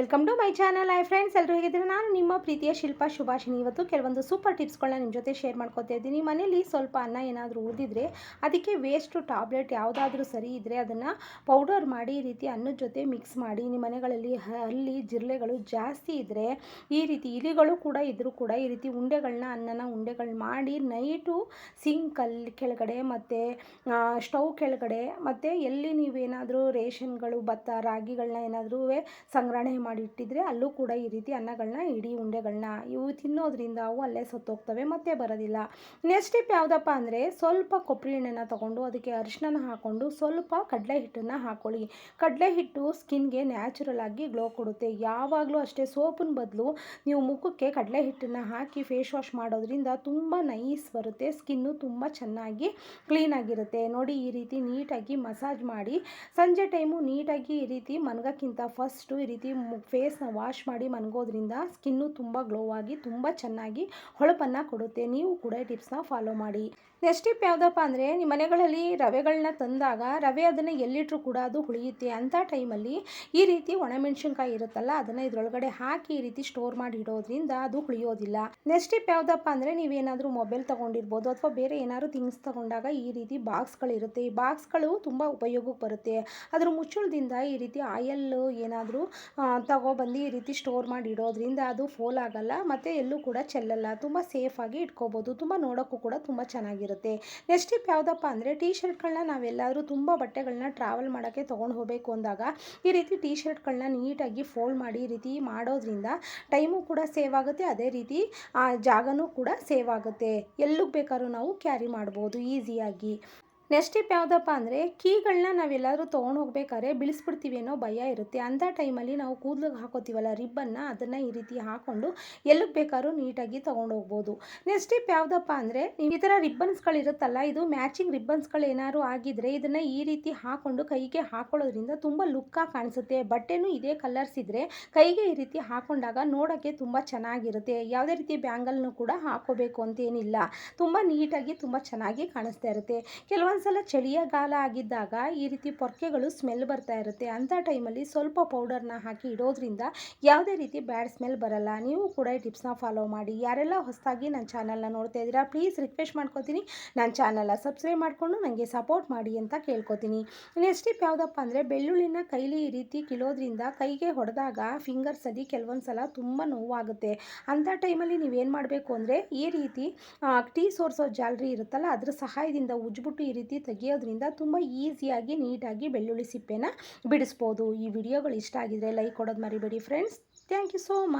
Welcome to my channel hi friends ಎಲ್ಲರೂ ಹೇಗಿದ್ದೀರಾ? ನಾನು ನಿಮ್ಮ ಪ್ರೀತಿಯ ಶಿಲ್ಪ ಶುಭಾಷಿನಿ ಇವತ್ತು ಕೆಲವೊಂದು ಸೂಪರ್ ಟಿಪ್ಸ್ಗಳನ್ನ ನಿಮ್ಮ ಜೊತೆ ಶೇರ್ ಮಾಡ್ಕೊತಾ ಇದ್ದೀನಿ. ಮನೇಲಿ ಸ್ವಲ್ಪ ಅನ್ನ ಏನಾದರೂ ಉಳಿದಿದ್ರೆ ಅದಕ್ಕೆ ವೇಸ್ಟು ಟ್ಯಾಬ್ಲೆಟ್ ಯಾವುದಾದ್ರೂ ಸರಿ ಇದ್ದರೆ ಅದನ್ನು ಪೌಡರ್ ಮಾಡಿ ಈ ರೀತಿ ಅನ್ನದ ಜೊತೆ ಮಿಕ್ಸ್ ಮಾಡಿ, ನಿಮ್ಮ ಮನೆಗಳಲ್ಲಿ ಅಲ್ಲಿ ಜಿರಳೆಗಳು ಜಾಸ್ತಿ ಇದ್ದರೆ ಈ ರೀತಿ ಇಲಿಗಳು ಕೂಡ ಇದ್ದರೂ ಕೂಡ ಈ ರೀತಿ ಉಂಡೆಗಳನ್ನ ಅನ್ನನ ಉಂಡೆಗಳು ಮಾಡಿ ನೈಟು ಸಿಂಕಲ್ಲಿ ಕೆಳಗಡೆ ಮತ್ತು ಸ್ಟೌವ್ ಕೆಳಗಡೆ ಮತ್ತು ಎಲ್ಲಿ ನೀವೇನಾದರೂ ರೇಷನ್ಗಳು, ಭತ್ತ ರಾಗಿಗಳನ್ನ ಏನಾದರೂ ಸಂಗ್ರಹಣೆ ಇಟ್ಟಿದ್ರೆ ಅಲ್ಲೂ ಕೂಡ ಈ ರೀತಿ ಅನ್ನಗಳನ್ನ, ಇಡೀ ಉಂಡೆಗಳನ್ನ ಇವು ತಿನ್ನೋದ್ರಿಂದ ಅವು ಅಲ್ಲೇ ಸತ್ತೋಗ್ತವೆ, ಮತ್ತೆ ಬರೋದಿಲ್ಲ. ನೆಕ್ಸ್ಟ್ ಟಿಪ್ ಯಾವುದಪ್ಪ ಅಂದರೆ ಸ್ವಲ್ಪ ಕೊಬ್ಬರಿ ಎಣ್ಣೆನ ತಗೊಂಡು ಅದಕ್ಕೆ ಅರಿಶಿನ ಹಾಕ್ಕೊಂಡು ಸ್ವಲ್ಪ ಕಡಲೆ ಹಿಟ್ಟನ್ನು ಹಾಕೊಳ್ಳಿ. ಕಡಲೆ ಹಿಟ್ಟು ಸ್ಕಿನ್ಗೆ ನ್ಯಾಚುರಲ್ ಆಗಿ ಗ್ಲೋ ಕೊಡುತ್ತೆ. ಯಾವಾಗಲೂ ಅಷ್ಟೇ ಸೋಪಿನ ಬದಲು ನೀವು ಮುಖಕ್ಕೆ ಕಡಲೆ ಹಿಟ್ಟನ್ನು ಹಾಕಿ ಫೇಸ್ ವಾಶ್ ಮಾಡೋದ್ರಿಂದ ತುಂಬ ನೈಸ್ ಬರುತ್ತೆ, ಸ್ಕಿನ್ನು ತುಂಬ ಚೆನ್ನಾಗಿ ಕ್ಲೀನಾಗಿರುತ್ತೆ ನೋಡಿ ಈ ರೀತಿ ನೀಟಾಗಿ ಮಸಾಜ್ ಮಾಡಿ. ಸಂಜೆ ಟೈಮು ನೀಟಾಗಿ ಈ ರೀತಿ ಮನಗಕ್ಕಿಂತ ಫಸ್ಟು ಈ ರೀತಿ ಫೇಸ್ನ ವಾಶ್ ಮಾಡಿ ಮನ್ಗೋದ್ರಿಂದ ಸ್ಕಿನ್ನು ತುಂಬ ಗ್ಲೋ ಆಗಿ, ತುಂಬ ಚೆನ್ನಾಗಿ ಹೊಳಪನ್ನು ಕೊಡುತ್ತೆ. ನೀವು ಕೂಡ ಟಿಪ್ಸ್ನ ಫಾಲೋ ಮಾಡಿ. ನೆಕ್ಸ್ಟ್ ಟಿಪ್ ಯಾವುದಪ್ಪ ಅಂದರೆ, ನಿಮ್ಮ ಮನೆಗಳಲ್ಲಿ ರವೆಗಳನ್ನ ತಂದಾಗ ರವೆ ಅದನ್ನು ಎಲ್ಲಿಟ್ರೂ ಕೂಡ ಅದು ಹುಳಿಯುತ್ತೆ ಅಂಥ ಟೈಮಲ್ಲಿ ಈ ರೀತಿ ಒಣಮೆಣ್ಸಿನ್ಕಾಯಿ ಇರುತ್ತಲ್ಲ, ಅದನ್ನು ಇದರೊಳಗಡೆ ಹಾಕಿ ಈ ರೀತಿ ಸ್ಟೋರ್ ಮಾಡಿ ಇಡೋದ್ರಿಂದ ಅದು ಹುಳಿಯೋದಿಲ್ಲ. ನೆಕ್ಸ್ಟ್ ಟಿಪ್ ಯಾವುದಪ್ಪ ಅಂದರೆ ನೀವೇನಾದರೂ ಮೊಬೈಲ್ ತೊಗೊಂಡಿರ್ಬೋದು ಅಥವಾ ಬೇರೆ ಏನಾದರೂ ಥಿಂಗ್ಸ್ ತೊಗೊಂಡಾಗ ಈ ರೀತಿ ಬಾಕ್ಸ್ಗಳಿರುತ್ತೆ ಈ ಬಾಕ್ಸ್ಗಳು ತುಂಬ ಉಪಯೋಗಕ್ಕೆ ಬರುತ್ತೆ. ಅದರ ಮುಚ್ಚಳದಿಂದ ಈ ರೀತಿ ಆಯಲ್ ಏನಾದರೂ ತಗೊಬಂದು ಈ ರೀತಿ ಸ್ಟೋರ್ ಮಾಡಿ ಇಡೋದ್ರಿಂದ ಅದು ಫೋಲ್ ಆಗಲ್ಲ, ಮತ್ತು ಎಲ್ಲೂ ಕೂಡ ಚೆಲ್ಲಲ್ಲ. ತುಂಬ ಸೇಫಾಗಿ ಇಟ್ಕೋಬೋದು. ತುಂಬ ನೋಡೋಕ್ಕೂ ಕೂಡ ತುಂಬ ಚೆನ್ನಾಗಿರುತ್ತೆ. ನೆಕ್ಸ್ಟ್ ಟಿಪ್ ಯಾವುದಪ್ಪ ಅಂದರೆ ಟೀ ಶರ್ಟ್ಗಳನ್ನ ನಾವೆಲ್ಲಾದರೂ ತುಂಬ ಬಟ್ಟೆಗಳನ್ನ ಟ್ರಾವೆಲ್ ಮಾಡೋಕ್ಕೆ ತೊಗೊಂಡು ಹೋಗಬೇಕು ಅಂದಾಗ, ಈ ರೀತಿ ಟೀ ಶರ್ಟ್ಗಳನ್ನ ನೀಟಾಗಿ ಫೋಲ್ಡ್ ಮಾಡಿ ಈ ರೀತಿ ಮಾಡೋದ್ರಿಂದ ಟೈಮು ಕೂಡ ಸೇವ್ ಆಗುತ್ತೆ. ಅದೇ ರೀತಿ ಆ ಜಾಗನೂ ಕೂಡ ಸೇವ್ ಆಗುತ್ತೆ. ಎಲ್ಲಿಗೆ ಬೇಕಾದ್ರೂ ನಾವು ಕ್ಯಾರಿ ಮಾಡ್ಬೋದು ಈಸಿಯಾಗಿ ನೆಕ್ಸ್ಟ್ ಟಿಪ್ ಯಾವುದಪ್ಪ ಅಂದರೆ ಕೀಗಳನ್ನ ನಾವೆಲ್ಲಾದರೂ ತೊಗೊಂಡು ಹೋಗ್ಬೇಕಾದ್ರೆ ಬಿಳಿಸ್ಬಿಡ್ತೀವಿ ಅನ್ನೋ ಭಯ ಇರುತ್ತೆ. ಅಂಥ ಟೈಮಲ್ಲಿ ನಾವು ಕೂದಲಿಗೆ ಹಾಕೋತೀವಲ್ಲ ರಿಬ್ಬನ್ನ, ಅದನ್ನು ಈ ರೀತಿ ಹಾಕ್ಕೊಂಡು ಎಲ್ಲಿಗೆ ಬೇಕಾದ್ರೂ ನೀಟಾಗಿ ತೊಗೊಂಡು ಹೋಗ್ಬೋದು. ನೆಕ್ಸ್ಟ್ ಟಿಪ್ ಯಾವುದಪ್ಪ ಅಂದರೆ ಈ ಥರ ರಿಬ್ಬನ್ಸ್ಗಳಿರುತ್ತಲ್ಲ, ಇದು ಮ್ಯಾಚಿಂಗ್ ರಿಬ್ಬನ್ಸ್ಗಳು ಏನಾದ್ರು ಆಗಿದ್ರೆ ಇದನ್ನು ಈ ರೀತಿ ಹಾಕ್ಕೊಂಡು ಕೈಗೆ ಹಾಕೊಳ್ಳೋದ್ರಿಂದ ತುಂಬ ಲುಕ್ಕಾಗಿ ಕಾಣಿಸುತ್ತೆ. ಬಟ್ಟೆನೂ ಇದೇ ಕಲರ್ಸ್ ಇದ್ದರೆ ಕೈಗೆ ಈ ರೀತಿ ಹಾಕೊಂಡಾಗ ನೋಡೋಕ್ಕೆ ತುಂಬ ಚೆನ್ನಾಗಿರುತ್ತೆ. ಯಾವುದೇ ರೀತಿ ಬ್ಯಾಂಗಲ್ನು ಕೂಡ ಹಾಕೋಬೇಕು ಅಂತೇನಿಲ್ಲ. ತುಂಬ ನೀಟಾಗಿ ತುಂಬ ಚೆನ್ನಾಗಿ ಕಾಣಿಸ್ತಾ ಇರುತ್ತೆ. ಕೆಲವೊಂದು ಸಲ ಚಳಿಯಗಾಲ ಆಗಿದ್ದಾಗ ಈ ರೀತಿ ಪೊರ್ಕೆಗಳು ಸ್ಮೆಲ್ ಬರ್ತಾ ಇರುತ್ತೆ. ಅಂಥ ಟೈಮಲ್ಲಿ ಸ್ವಲ್ಪ ಪೌಡರ್ನ ಹಾಕಿ ಇಡೋದ್ರಿಂದ ಯಾವುದೇ ರೀತಿ ಬ್ಯಾಡ್ ಸ್ಮೆಲ್ ಬರಲ್ಲ. ನೀವು ಕೂಡ ಈ ಟಿಪ್ಸ್ನ ಫಾಲೋ ಮಾಡಿ. ಯಾರೆಲ್ಲ ಹೊಸದಾಗಿ ನನ್ನ ಚಾನಲ್ನ ನೋಡ್ತಾ ಇದ್ದೀರಾ ಪ್ಲೀಸ್ ರಿಕ್ವೆಸ್ಟ್ ಮಾಡ್ಕೋತೀನಿ. ನನ್ನ ಚಾನಲ್ನ ಸಬ್ಸ್ಕ್ರೈಬ್ ಮಾಡಿಕೊಂಡು ನನಗೆ ಸಪೋರ್ಟ್ ಮಾಡಿ ಅಂತ ಕೇಳ್ಕೊತೀನಿ. ನೆಕ್ಸ್ಟ್ ಟಿಪ್ ಯಾವುದಪ್ಪ ಅಂದರೆ ಬೆಳ್ಳುಳ್ಳಿನ ಕೈಲಿ ಈ ರೀತಿ ಕಿಲೋದ್ರಿಂದ ಕೈಗೆ ಹೊಡೆದಾಗ ಫಿಂಗರ್ಸಲ್ಲಿ ಕೆಲವೊಂದು ಸಲ ತುಂಬ ನೋವಾಗುತ್ತೆ. ಅಂಥ ಟೈಮಲ್ಲಿ ನೀವೇನು ಮಾಡಬೇಕು ಅಂದರೆ ಈ ರೀತಿ ಟೀ ಸೋರ್ಸೋ ಜಾಲ್ರಿ ಇರುತ್ತಲ್ಲ, ಅದ್ರ ಸಹಾಯದಿಂದ ಉಜ್ಬಿಟ್ಟು ಈ ರೀತಿ ತೆಗೆಯೋದ್ರಿಂದ ತುಂಬ ಈಸಿಯಾಗಿ, ನೀಟಾಗಿ ಬೆಳ್ಳುಳ್ಳಿ ಸಿಪ್ಪೆನ ಬಿಡಿಸ್ಬೋದು. ಈ ವಿಡಿಯೋಗಳು ಇಷ್ಟ ಆಗಿದ್ರೆ ಲೈಕ್ ಕೊಡೋದು ಮರಿಬೇಡಿ friends thank you so much